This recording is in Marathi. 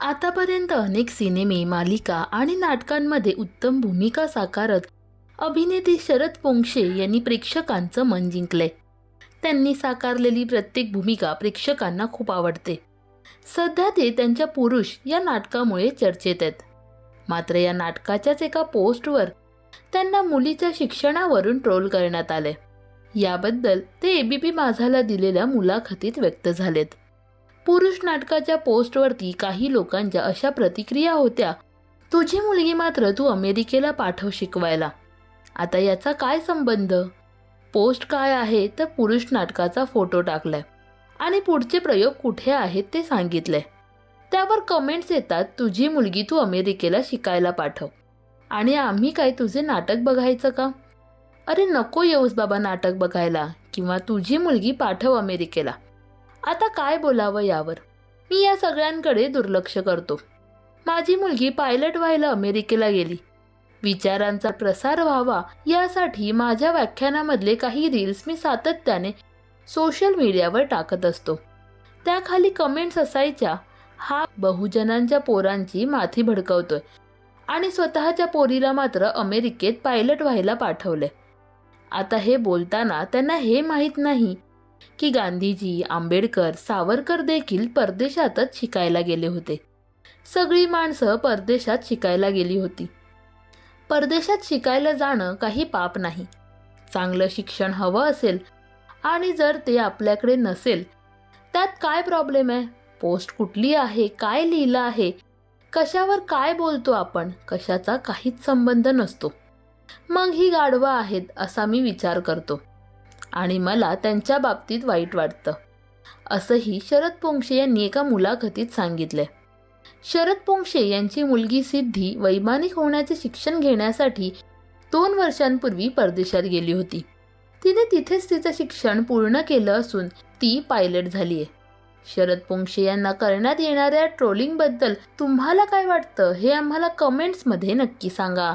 आतापर्यंत अनेक सिनेमे मालिका आणि नाटकांमध्ये उत्तम भूमिका साकारत अभिनेते शरद पोंक्षे यांनी प्रेक्षकांचं मन जिंकलंय. त्यांनी साकारलेली प्रत्येक भूमिका प्रेक्षकांना खूप आवडते. सध्या ते त्यांच्या पुरुष या नाटकामुळे चर्चेत आहेत. मात्र या नाटकाच्याच एका पोस्टवर त्यांना मुलीच्या शिक्षणावरून ट्रोल करण्यात आले याबद्दल ते एबीपी माझाला दिलेल्या मुलाखतीत व्यक्त झालेत. पुरुष नाटकाच्या पोस्टवरती काही लोकांच्या अशा प्रतिक्रिया होत्या. तुझी मुलगी मात्र तू अमेरिकेला पाठव शिकवायला. आता याचा काय संबंध? पोस्ट काय आहे? तर पुरुष नाटकाचा फोटो टाकलाय. आणि पुढचे प्रयोग कुठे आहेत ते सांगितले त्यावर कमेंट्स येतात तुझी मुलगी तू अमेरिकेला शिकायला पाठव. आणि आम्ही काय तुझे नाटक बघायचं का? अरे नको येऊस बाबा नाटक बघायला. किंवा तुझी मुलगी पाठव अमेरिकेला. आता काय बोलावं यावर? मी या सगळ्यांकडे दुर्लक्ष करतो. माझी मुलगी पायलट व्हायला अमेरिकेला गेली. विचारांचा प्रसार व्हावा यासाठी माझ्या व्याख्यानामधले काही रील्स मी सातत्याने सोशल मीडियावर टाकत असतो. त्याखाली कमेंट्स असायच्या हा बहुजनांच्या पोरांची माथी भडकवतोय आणि स्वतःच्या पोरीला मात्र अमेरिकेत पायलट व्हायला पाठवले आता हे बोलताना त्यांना हे माहीत नाही की गांधीजी आंबेडकर सावरकर देखील परदेशातच शिकायला गेले होते. सगळी माणसं परदेशात शिकायला गेली होती. परदेशात शिकायला जाणं काही पाप नाही. चांगलं शिक्षण हवं असेल आणि जर ते आपल्याकडे नसेल त्यात काय प्रॉब्लेम आहे? पोस्ट कुठली आहे? काय लिहिलं आहे? कशावर काय बोलतो आपण? कशाचा काहीच संबंध नसतो. मग ही गाढवा आहेत असा मी विचार करतो. आणि मला त्यांच्या बाबतीत वाईट वाटतं. असंही शरद पोंक्षे यांनी एका मुलाखतीत सांगितले शरद पोंक्षे यांची मुलगी सिद्धी वैमानिक होण्याचे शिक्षण घेण्यासाठी दोन वर्षांपूर्वी परदेशात गेली होती. तिने तिथेच तिचं शिक्षण पूर्ण केलं असून ती पायलट झाली आहे शरद पोंक्षे यांना करण्यात येणाऱ्या ट्रोलिंगबद्दल तुम्हाला काय वाटतं हे आम्हाला कमेंट्समध्ये नक्की सांगा.